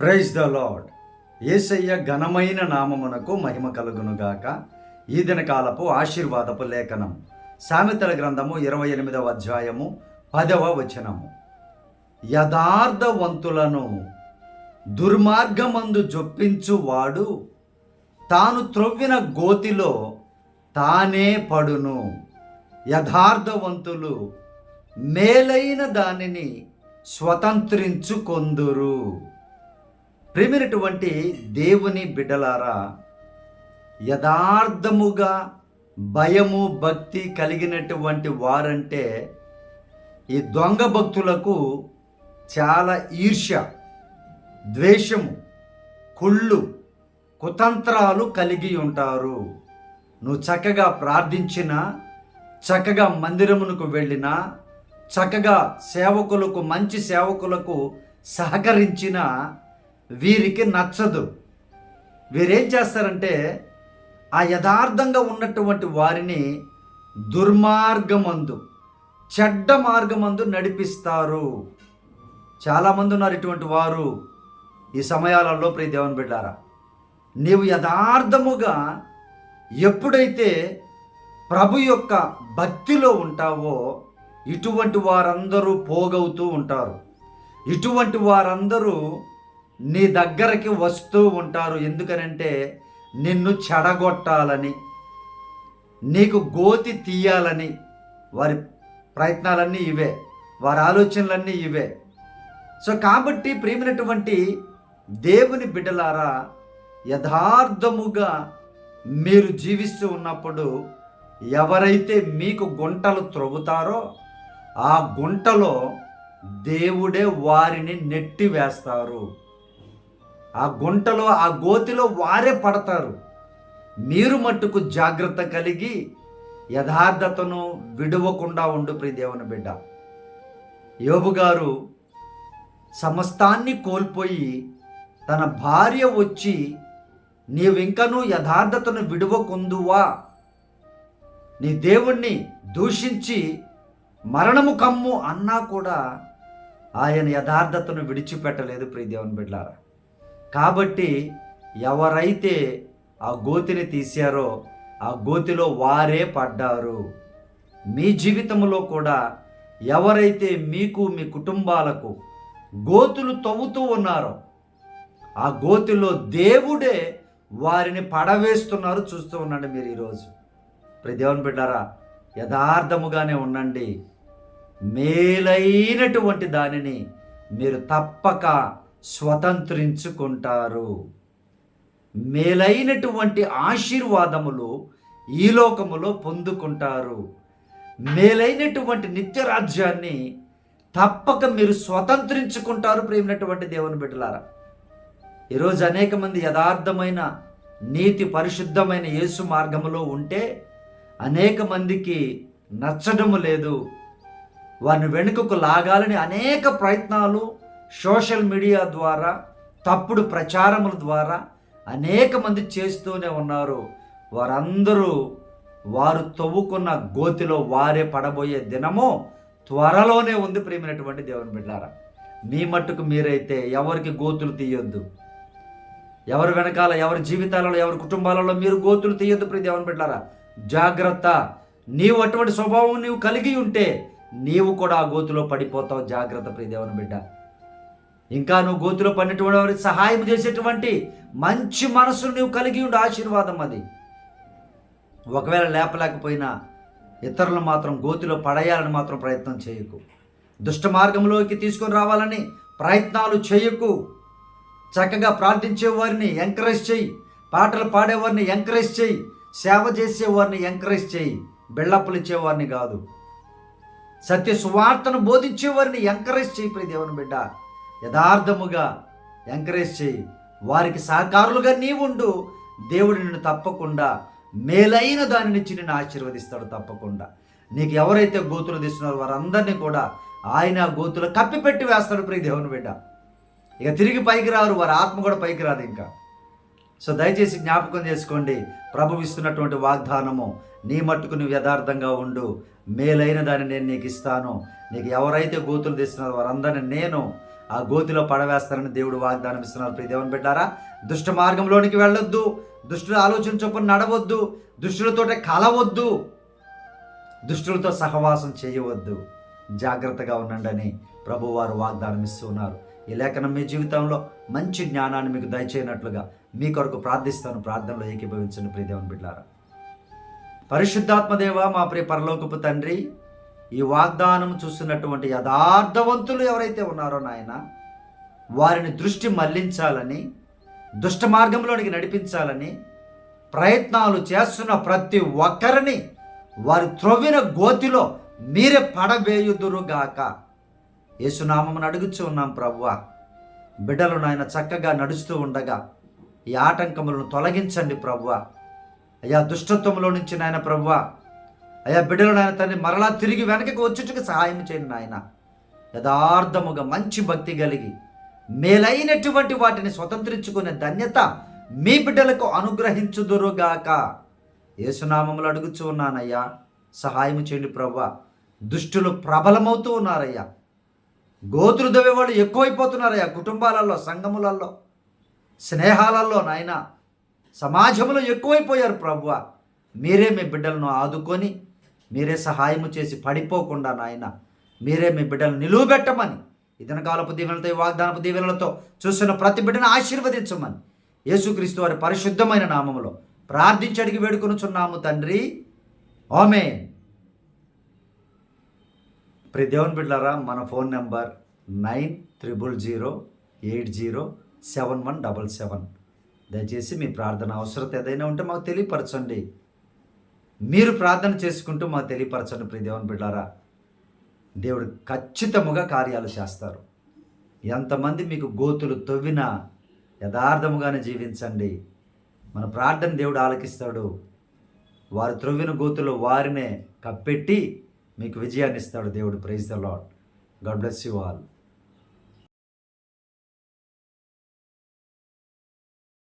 Praise the lord ఏసయ్య ఘనమైన నామమునకు మహిమ కలుగునుగాక. ఈ దినకాలపు ఆశీర్వాదపు లేఖనం. సామెతల గ్రంథము ఇరవై ఎనిమిదవ అధ్యాయము పదవ వచనము. యథార్థవంతులను దుర్మార్గమందు జొప్పించువాడు తాను త్రొవ్విన గోతిలో తానే పడును. యథార్థవంతులు మేలైన దానిని స్వతంత్రించుకొందురు. ప్రేమినటువంటి దేవుని బిడ్డలారా యథార్థముగా భయము భక్తి కలిగినటువంటి వారంటే ఈ దొంగ భక్తులకు చాలా ఈర్ష్య ద్వేషము కుళ్ళు కుతంత్రాలు కలిగి ఉంటారు. నువ్వు చక్కగా ప్రార్థించినా చక్కగా మందిరమునకు వెళ్ళినా చక్కగా సేవకులకు మంచి సేవకులకు సహకరించిన వీరికి నచ్చదు. వీరేం చేస్తారంటే ఆ యథార్థంగా ఉన్నటువంటి వారిని దుర్మార్గమందు చెడ్డ మార్గమందు నడిపిస్తారు. చాలామంది ఉన్నారు ఇటువంటి వారు ఈ సమయాలలో ప్రియ దేవుని బిడ్డారా. నీవు యథార్థముగా ఎప్పుడైతే ప్రభు యొక్క భక్తిలో ఉంటావో ఇటువంటి వారందరూ పోగవుతూ ఉంటారు. ఇటువంటి వారందరూ నీ దగ్గరకి వస్తూ ఉంటారు. ఎందుకనంటే నిన్ను చెడగొట్టాలని నీకు గోతి తీయాలని వారి ప్రయత్నాలన్నీ ఇవే వారి ఆలోచనలన్నీ ఇవే. సో కాబట్టి ప్రేమినటువంటి దేవుని బిడ్డలారా యథార్థముగా మీరు జీవిస్తూ ఉన్నప్పుడు ఎవరైతే మీకు గుంటలు త్రవ్వుతారో ఆ గుంటలో దేవుడే వారిని నెట్టి వేస్తారు ఆ గుంటలో ఆ గోతిలో వారే పడతారు. మీరు మట్టుకు జాగ్రత్త కలిగి యథార్థతను విడవకుండా ఉండు ప్రియదేవుని బిడ్డ. యోబు గారు సమస్తాన్ని కోల్పోయి తన భార్య వచ్చి నీవింకను యథార్థతను విడవకుందువా? నీ దేవుణ్ణి దూషించి మరణము కమ్ము అన్నా కూడా ఆయన యథార్థతను విడిచిపెట్టలేదు ప్రియదేవుని బిడ్డారా కాబట్టి ఎవరైతే ఆ గోతిని తీశారో ఆ గోతిలో వారే పడ్డారు. మీ జీవితంలో కూడా ఎవరైతే మీకు మీ కుటుంబాలకు గోతులు తవ్వుతూ ఉన్నారో ఆ గోతిలో దేవుడే వారిని పడవేస్తున్నారు చూస్తూ ఉండండి మీరు ఈరోజు. ప్రదేవన్ బిడ్డారా యథార్థముగానే ఉండండి. మేలైనటువంటి దానిని మీరు తప్పక స్వతంత్రించుకుంటారు. మేలైనటువంటి ఆశీర్వాదములు ఈ లోకములో పొందుకుంటారు. మేలైనటువంటి నిత్యరాజ్యాన్ని తప్పక మీరు స్వతంత్రించుకుంటారు ప్రేమినటువంటి దేవుని బిడ్డలారా. ఈరోజు అనేక మంది యథార్థమైన నీతి పరిశుద్ధమైన యేసు మార్గంలో ఉంటే అనేక మందికి నచ్చడము లేదు. వారిని వెనుకకు లాగాలని అనేక ప్రయత్నాలు సోషల్ మీడియా ద్వారా తప్పుడు ప్రచారముల ద్వారా అనేక మంది చేస్తూనే ఉన్నారు. వారందరూ వారు తవ్వుకున్న గోతిలో వారే పడబోయే దినము త్వరలోనే ఉంది ప్రేమైనటువంటి దేవుని బిడ్డారా. మీ మట్టుకు మీరైతే ఎవరికి గోతులు తీయొద్దు. ఎవరి వెనకాల ఎవరి జీవితాలలో ఎవరి కుటుంబాలలో మీరు గోతులు తీయొద్దు ప్రియ దేవుని బిడ్డారా. జాగ్రత్త. నీవు అటువంటి స్వభావం నీవు కలిగి ఉంటే నీవు కూడా ఆ గోతులో పడిపోతావు. జాగ్రత్త ప్రియ దేవుని బిడ్డ. ఇంకా నువ్వు గోతులో పడినటువంటి వారికి సహాయం చేసేటువంటి మంచి మనసును నువ్వు కలిగి ఉండు. ఆశీర్వాదం అది. ఒకవేళ లేపలేకపోయినా ఇతరులను మాత్రం గోతిలో పడేయాలని మాత్రం ప్రయత్నం చేయకు. దుష్ట మార్గంలోకి తీసుకొని రావాలని ప్రయత్నాలు చేయకు. చక్కగా ప్రార్థించే వారిని ఎంకరేజ్ చేయి. పాటలు పాడేవారిని ఎంకరేజ్ చేయి. సేవ చేసేవారిని ఎంకరేజ్ చేయి. బిళ్ళప్పులు ఇచ్చేవారిని కాదు. సత్య సువార్తను బోధించేవారిని ఎంకరేజ్ చేయి ప్రియ దేవుని బిడ్డ. యథార్థముగా ఎంకరేజ్ చేయి. వారికి సహకారులుగా నీవుండు. దేవుడు నిన్ను తప్పకుండా మేలైన దానినిచ్చి నిన్ను ఆశీర్వదిస్తాడు తప్పకుండా. నీకు ఎవరైతే గోతులు తీస్తున్నారో వారందరినీ కూడా ఆయన గోతులు కప్పిపెట్టి వేస్తాడు ప్రియ దేవుని బిడ్డ. ఇక తిరిగి పైకి రారు వారి ఆత్మ కూడా పైకి రాదు ఇంకా. సో దయచేసి జ్ఞాపకం చేసుకోండి ప్రభు ఇస్తున్నటువంటి వాగ్దానము నీ మట్టుకు నువ్వు యథార్థంగా ఉండు. మేలైన దాన్ని నేను నీకు ఇస్తాను. నీకు ఎవరైతే గోతులు తీస్తున్నారో వారందరిని నేను ఆ గోతిలో పడవేస్తారని దేవుడు వాగ్దానం ఇస్తున్నారు. ప్రియ దేవుని పెట్టారా దుష్ట మార్గంలోనికి వెళ్ళొద్దు దుష్టుల ఆలోచన చొప్పున నడవద్దు దుష్టులతోటే కలవద్దు దుష్టులతో సహవాసం చేయవద్దు. జాగ్రత్తగా ఉండండి అని ప్రభువారు వాగ్దానం ఇస్తున్నారు ఈ లేఖనం మీ జీవితంలో మంచి జ్ఞానాన్ని మీకు దయచేయనట్లుగా మీ కొరకు ప్రార్థిస్తాను ప్రార్థనలో ఏకీభవించండి. ప్రియదేవన్ బిడ్డారా పరిశుద్ధాత్మదేవ మా ప్రియ పరలోకపు తండ్రి ఈ వాగ్దానం చూస్తున్నటువంటి యథార్థవంతులు ఎవరైతే ఉన్నారో నాయన వారిని దృష్టి మళ్ళించాలని దుష్ట మార్గంలోనికి నడిపించాలని ప్రయత్నాలు చేస్తున్న ప్రతి ఒక్కరిని వారి త్రొవ్విన గోతిలో మీరే పడవేయుదురుగాక యేసునామం అడుగుచూ ఉన్నాం ప్రవ్వ. బిడ్డలు నాయన చక్కగా నడుస్తూ ఉండగా ఈ ఆటంకములను తొలగించండి ప్రవ్వ. అయ్యా దుష్టత్వంలో నుంచి నాయన ప్రవ్వ అయ్యా బిడ్డలు నాయన తండ్రి మరలా తిరిగి వెనకకి వచ్చుటకు సహాయం చేయండి నాయన. యథార్థముగా మంచి భక్తి కలిగి మేలైనటువంటి వాటిని స్వతంత్రించుకునే ధన్యత మీ బిడ్డలకు అనుగ్రహించుదురుగాక. యేసునామములు అడుగుచూ ఉన్నానయ్యా సహాయం చేయండి ప్రవ్వా. దుష్టులు ప్రబలమవుతూ ఉన్నారయ్యా. గోతులు దవ్వేవాళ్ళు ఎక్కువైపోతున్నారయ్యా కుటుంబాలలో సంఘములలో స్నేహాలలో నాయన. సమాజంలో ఎక్కువైపోయారు ప్రభువ మీరే మీ బిడ్డలను ఆదుకొని మీరే సహాయము చేసి పడిపోకుండా నాయన మీరే మీ బిడ్డలు నిలువబెట్టమని ఇతన కాలపు దీవెనలతో వాగ్దానపు దీవెనలతో చూస్తున్న ప్రతి బిడ్డను ఆశీర్వదించమని యేసుక్రీస్తు వారి పరిశుద్ధమైన నామములో ప్రార్థించి అడిగి వేడుకొనుచున్నాము తండ్రి. ఆమె ప్రి దేవుని బిడ్డారా మన phone number nine triple zero eight zero seven one double seven. దయచేసి మీ ప్రార్థన అవసరత ఏదైనా ఉంటే మాకు తెలియపరచండి. మీరు ప్రార్థన చేసుకుంటూ మాకు తెలియపరచండి ప్రియ దేవుని బిడ్డారా. దేవుడు ఖచ్చితముగా కార్యాలు చేస్తారు. ఎంతమంది మీకు గోతులు తవ్వినా యథార్థముగానే జీవించండి. మన ప్రార్థన దేవుడు ఆలకిస్తాడు. వారు త్రవ్విన గోతులు వారినే కప్పెట్టి మీకు విజయాన్ని ఇస్తాడు దేవుడు. Praise the lord God bless you all